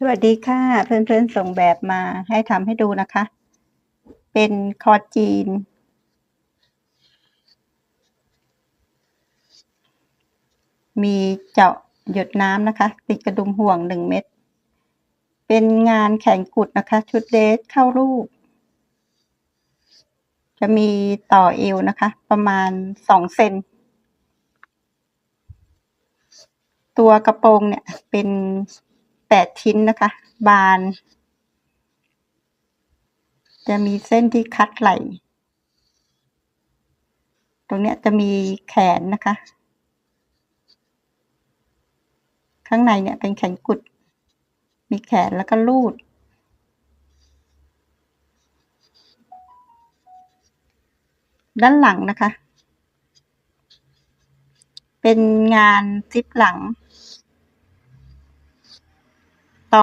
สวัสดีค่ะ เพื่อนๆส่งแบบมาให้ทำให้ดูนะคะ เป็นคอจีน มีเจาะหยดน้ำนะคะ ติดกระดุมห่วงหนึ่งเม็ดเป็นงานแข่งกุดนะคะ ชุดเดรสเข้ารูป จะมีต่อเอวนะคะ ประมาณสองเซนตัวกระโปรงเนี่ยเป็น แปดชิ้นนะคะ บาน จะมีเส้นที่คัดไหลตรงเนี้ยจะมีแขนนะคะ ข้างในเนี่ยเป็นแขนกุด มีแขนแล้วก็ลูด ด้านหลังนะคะ เป็นงานซิปหลัง